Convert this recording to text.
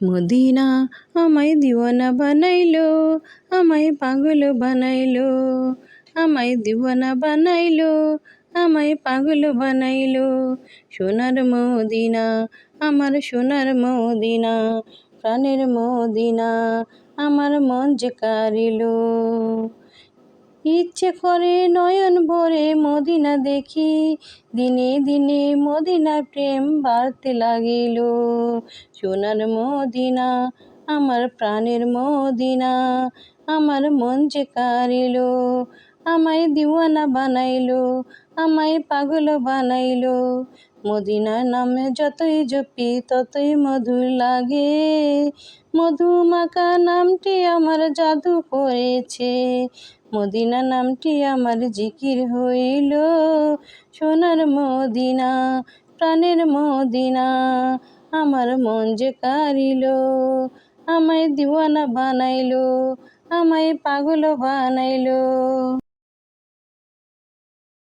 Medina আমায় দিওয়ানা বানাইলো, আমায় পাগল বানাইলো, আমায় দিওয়ানা বানাইলো, আমায় পাগল বানাইলো। সোনার মদিনা, আমার সোনার মদিনা, প্রাণের মদিনা, আমার মন যে ইচ্ছে করে নয়ন ভরে মদিনা দেখি। দিনে দিনে মদিনার প্রেম বাড়তে লাগিল। সোনার মদিনা, আমার প্রাণের মদিনা, আমার মন যে কারিল। আমায় দিওয়ানা বানাইলো, আমায় পাগল বানাইলো। মদিনার নামে যতই জপি, ততই মধুর লাগে। মধুমাখা নামটি আমার জাদু করেছে। মদিনা নামটি আমার জিকির হইল। সোনার মদিনা, প্রাণের মদিনা, আমার মন যে কারিল। আমায় দিওয়ানা বানাইলো, আমায় পাগল বানাইলো।